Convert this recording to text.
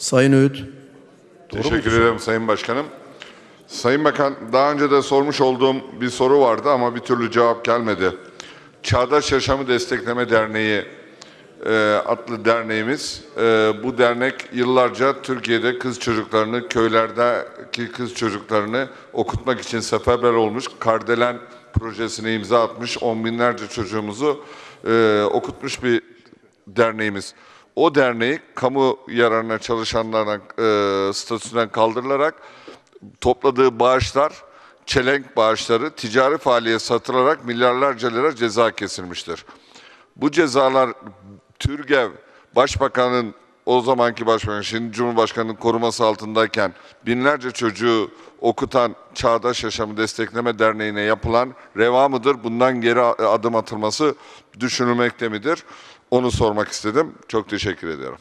Sayın Öğüt. Teşekkür ederim Sayın Başkanım. Sayın Bakan, daha önce de sormuş olduğum bir soru vardı ama bir türlü cevap gelmedi. Çağdaş Yaşamı Destekleme Derneği e, adlı derneğimiz. E, bu dernek yıllarca Türkiye'de kız çocuklarını, köylerdeki kız çocuklarını okutmak için seferber olmuş. Kardelen projesine imza atmış. On binlerce çocuğumuzu e, okutmuş bir derneğimiz. O derneği kamu yararına çalışanların e, statüsünden kaldırılarak topladığı bağışlar, çelenk bağışları ticari faaliyet satılarak milyarlarca lira ceza kesilmiştir. Bu cezalar Türgev Başbakanın o zamanki başbakan, şimdi Cumhurbaşkanı'nın koruması altındayken binlerce çocuğu okutan Çağdaş Yaşamı Destekleme Derneği'ne yapılan reva mıdır? Bundan geri adım atılması düşünülmekte midir? Onu sormak istedim. Çok teşekkür ediyorum.